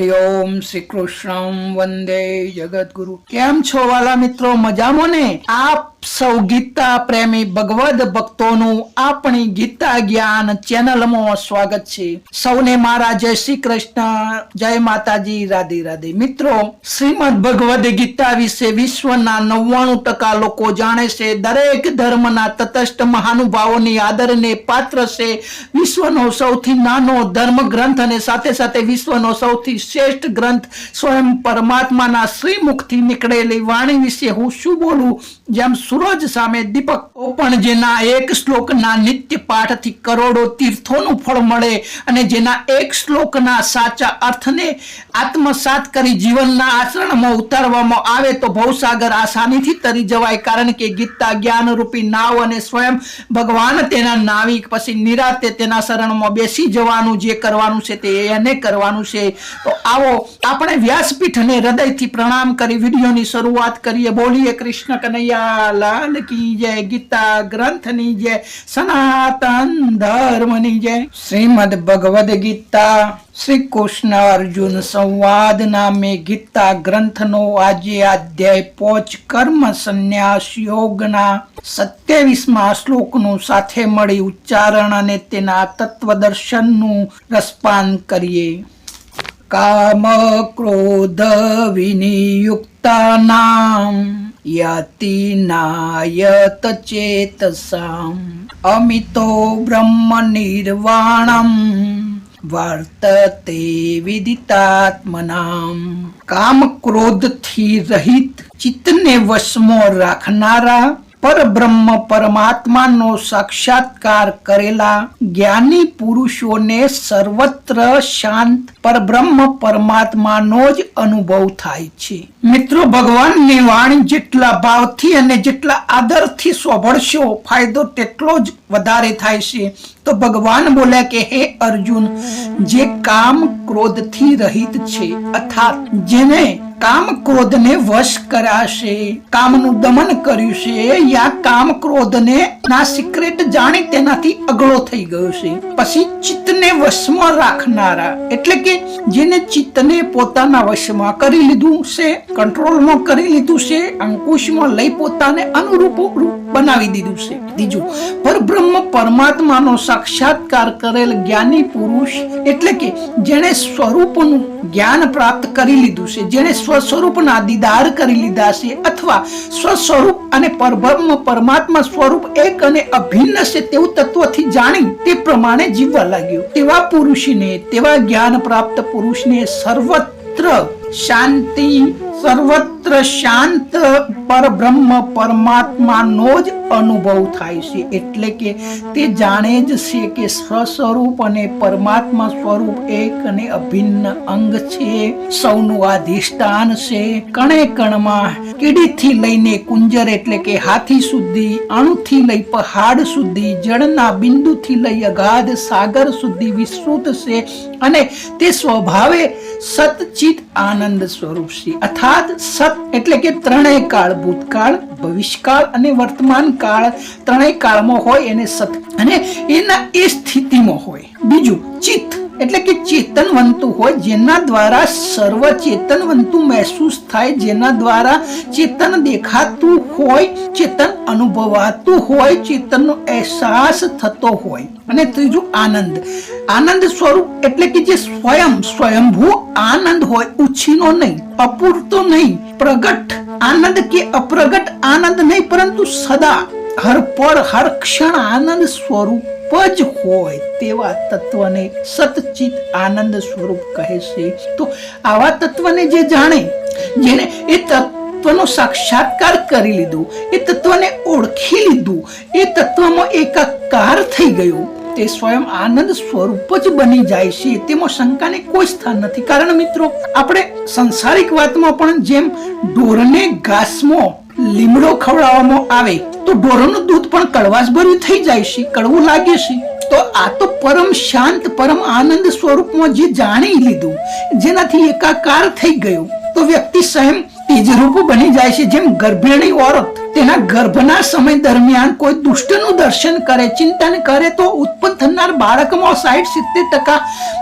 હરિઓમ શ્રી કૃષ્ણ વંદે જગદગુરુ. કેમ છો વાલા મિત્રો? મજામાં ને? આપ સૌ ગીતા પ્રેમી ભગવદ ભક્તોનું આપણી ગીતા જ્ઞાન ચેનલમાં સ્વાગત છે. સૌને મારા જય શ્રી કૃષ્ણ, જય માતાજી, રાધે રાધે. મિત્રો, શ્રીમદ ભગવદ ગીતા વિશે વિશ્વના નવ્વાણું ટકા લોકો જાણે છે, દરેક ધર્મના તટસ્થ મહાનુભાવોની આદરને પાત્ર છે. વિશ્વનો સૌથી નાનો ધર્મ ગ્રંથ અને સાથે સાથે વિશ્વનો સૌથી શ્રેષ્ઠ ગ્રંથ સ્વયં પરમાત્માના શ્રીમુખથી નીકળેલી વાણી વિશે હું શું બોલું? જેમ સૂરજ સામે દીપક પણ જેના એક શ્લોકના નિત્ય પાઠથી કરોડો તીર્થોનું ફળ મળે અને જેના એક શ્લોકના સાચા અર્થને આત્મસાત કરી જીવનના આચરણમાં ઉતારવામાં આવે તો ભવસાગર આસાનીથી તરી જવાય. કારણ કે ગીતા જ્ઞાનરૂપી નાવ અને સ્વયં ભગવાન તેના નાવિક પછી નિરાતે તેના શરણમાં બેસી જવાનું જે કરવાનું છે તે એને કરવાનું છે. તો આવો, આપણે વ્યાસપીઠને હૃદયથી પ્રણામ કરી વિડીયોની શરૂઆત કરીએ. બોલીએ કૃષ્ણ કનૈયા, લાલ કી જય, ગીતા ગ્રંથની જય, સનાતન ધર્મની જય. શ્રીમદ ભગવદ ગીતા, શ્રી કૃષ્ણ અર્જુન સંવાદ નામે ગીતા ગ્રંથનો આજે અધ્યાય પોચ કર્મ સંન્યાસ યોગના સત્યાવીસમાં શ્લોકનું સાથે મળી ઉચ્ચારણ અને તેના તત્વદર્શનનું રસપાન કરીએ. કામ ક્રોધ વિનિયુક્તાનામ યતિ નાયત ચેતસામ અમિતો બ્રહ્મ નિર્વાણમ વર્તતે વિદિતાત્મનામ કામ ક્રોધથી રહિત ચિત્તને વશમાં રાખનારા પરબ્રહ્મ પરમાત્માનો સાક્ષાત્કાર કરેલા જ્ઞાની પુરુષોને સર્વત્ર શાંત પરબ્રહ્મ પરમાત્માનો જ અનુભવ થાય છે. મિત્રો, ભગવાનની વાણી જેટલા ભાવથી અને જેટલા આદરથી સોંભળશો, ફાયદો તેટલો જ વધારે થાય છે. તો ભગવાન બોલ્યા કે, હે અર્જુન, જે કામ ક્રોધથી રહિત છે, અર્થાત જેને કામ ક્રોધને વશ કરાશે, કામનું દમન કર્યું છે, યા કામ ક્રોધને ના સિક્રેટ જાણી તેનાથી અગળો થઈ ગયો છે. પછી ચિત્તને વશમાં રાખનારા, એટલે કે જેને ચિત્તને પોતાના વશમાં કરી લીધું છે કંટ્રોલમાં કરી લીધું છે, અંકુશમાં લઈ પોતાને અનુરૂપ બનાવી દીધું છે બીજું પરબ્રહ્મ પરમાત્માનો સાક્ષાત્કાર કરેલ જ્ઞાની પુરુષ એટલે કે જેણે સ્વરૂપનું જ્ઞાન પ્રાપ્ત કરી લીધું છે, જેણે સ્વસ્વરૂપના દીદાર કરી લીધા છે અથવા સ્વસ્વરૂપ અને પરબ્રહ્મ પરમાત્મા સ્વરૂપ એક અને અભિન્ન છે તેવું તત્વથી જાણી તે પ્રમાણે જીવવા લાગ્યો. તેવા પુરુષને, તેવા જ્ઞાન પ્રાપ્ત પુરુષને સર્વત્ર શાંતિ સર્વત્ર શાંત પરબ્રહ્મ પરમાત્માનો જ અનુભવ થાય છે. એટલે કે તે જાણે જ છે કે સ્વસ્વરૂપ અને પરમાત્મા સ્વરૂપ એક અને અભિન્ન અંગ છે. સૌનું અધિષ્ઠાન છે. કણે કણમાં કીડીથી લઈને કુંજર એટલે કે હાથી સુધી, અણુથી લઈ પહાડ સુધી, જળના બિંદુથી લઈ અગાધ સાગર સુધી વિસ્તૃત છે અને તે સ્વભાવે સતચિત આનંદ સ્વરૂપ છે. અર્થાત સત એટલે કે ત્રણેય કાળ, ભૂતકાળ, ભવિષ્યકાળ અને વર્તમાન કાળ. ત્રણેય કાળમાં હોય એને સત અને એના એ સ્થિતિમાં હોય. બીજું ચિત્ત. એટલે કે ચેતનવંતુ હોય, જેના દ્વારા સર્વ ચેતનવંતુ મહેસૂસ થાય, જેના દ્વારા ચેતન દેખાતું હોય, ચેતન અનુભવાતું હોય, ચેતનનો અહેસાસ થતો હોય. અને ત્રીજું આનંદ. આનંદ સ્વરૂપ એટલે કે જે સ્વયં, સ્વયંભૂ આનંદ હોય, ઉછીનો નહીં, અપૂરતો નહીં, પ્રગટ આનંદ કે અપ્રગટ આનંદ નહીં, પરંતુ સદા હર પળ હર ક્ષણ આનંદ સ્વરૂપ જ હોય તેવા તત્વને સતચિત આનંદ સ્વરૂપ કહે છે. તો આવા તત્વને જે જાણે જેને એ તત્વનો સાક્ષાત્કાર કરી લીધું, એ તત્વને ઓળખી લીધું, એ તત્વમાં એકાકાર થઈ ગયું, તે સ્વયં આનંદ સ્વરૂપ જ બની જાય છે. તેમાં શંકાને કોઈ સ્થાન નથી. કારણ મિત્રો, આપણે સંસારિક વાતમાં પણ જેમ ઢોરને ઘાસમાં લીમડો ખવડાવવામાં આવે તો ઢોરોનું દૂધ પણ કડવાશ ભર્યું થઈ જાય છે, કડવું લાગે છે. તો આ તો પરમ શાંત, પરમ આનંદ સ્વરૂપમાં જે જાણી લીધું, જેનાથી એકાકાર થઈ ગયો. તો વ્યક્તિ સ્વયં તેજરૂપ બની જાય છે. જેમ ગર્ભિણી ઓરત તેના ગર્ભના સમય દરમિયાન કોઈ દુષ્ટનું દર્શન કરે, ચિંતન કરે, તો ઉત્પન્ન થનાર બાળકમાં સાઠ સિત્તેર ટકા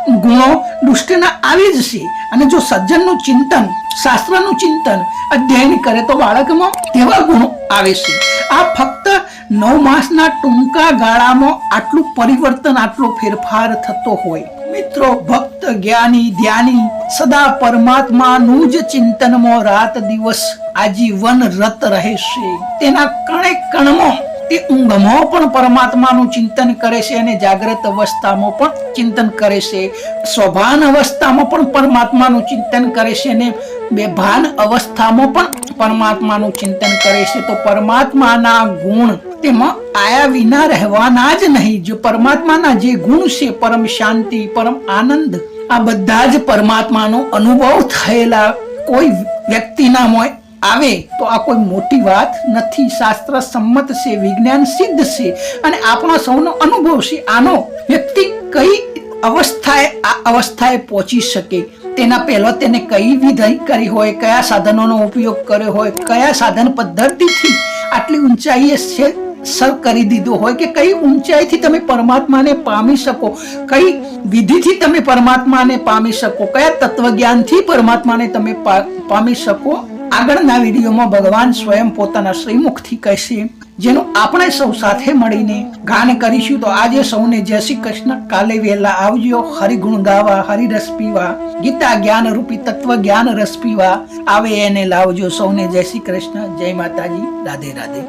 ગુણો દુષ્ટના આવી છે. અને જો સજ્જનનું ચિંતન, શાસ્ત્રનું ચિંતન અધ્યયન કરે, તો બાળકમાં તેવા ગુણો આવે છે. આ ફક્ત નવ માસના ટૂંકા ગાળામાં આટલું પરિવર્તન, આટલો ફેરફાર થતો હોય. મિત્રો, ભક્ત જ્ઞાની ધ્યાની સદા પરમાત્માનું જ ચિંતનમાં રાત દિવસ આજીવન રત રહેશે તેના કણે કણમાં તે ઊંઘમાં પણ પરમાત્માનું ચિંતન કરે છે અને જાગ્રત અવસ્થામાં પણ ચિંતન કરે છે. સ્વભાન અવસ્થામાં પણ પરમાત્માનું ચિંતન કરે છે અને બેભાન અવસ્થામાં પણ પરમાત્માનું ચિંતન કરે છે. તો પરમાત્માના ગુણ તેમાં આયા વિના રહેવાના જ નહીં. જો પરમાત્માના જે ગુણ છે, પરમ શાંતિ, પરમ આનંદ આ બધા જ પરમાત્માનો અનુભવ થયેલા કોઈ વ્યક્તિનામાં આવે તો આ કોઈ મોટી વાત નથી. શાસ્ત્ર સંમત છે, વિજ્ઞાન સિદ્ધ છે અને આપણો સૌનો અનુભવ છે આનો. વ્યક્તિ કઈ અવસ્થાએ આ અવસ્થાએ પહોંચી શકે? તેના પહેલો તેને કઈ વિધાઈ કરી હોય, કયા સાધનોનો ઉપયોગ કર્યો હોય, કયા સાધન પદ્ધતિથી આટલી ઊંચાઈએ છે? સર કરી દીધું હોય કે કઈ ઊંચાઈથી તમે પરમાત્માને પામી શકો? કઈ વિધિથી તમે પરમાત્માને પામી શકો? કયા તત્વજ્ઞાનથી પરમાત્માને તમે પામી શકો? આગળના વિડીયોમાં ભગવાન સ્વયં પોતાના શ્રીમુખથી કહેશે, જેનું આપણે સૌ સાથે મળીને ગાન કરીશું. તો આજે સૌને જય શ્રી કૃષ્ણ. કાલે વહેલા આવજો. હરિગુણ ગાવા, હરિરસ પીવા. ગીતા જ્ઞાન રૂપી તત્વ જ્ઞાન રસ પીવા. આવે એને લાવજો સૌને. જય શ્રી કૃષ્ણ. જય માતાજી. રાધે રાધે.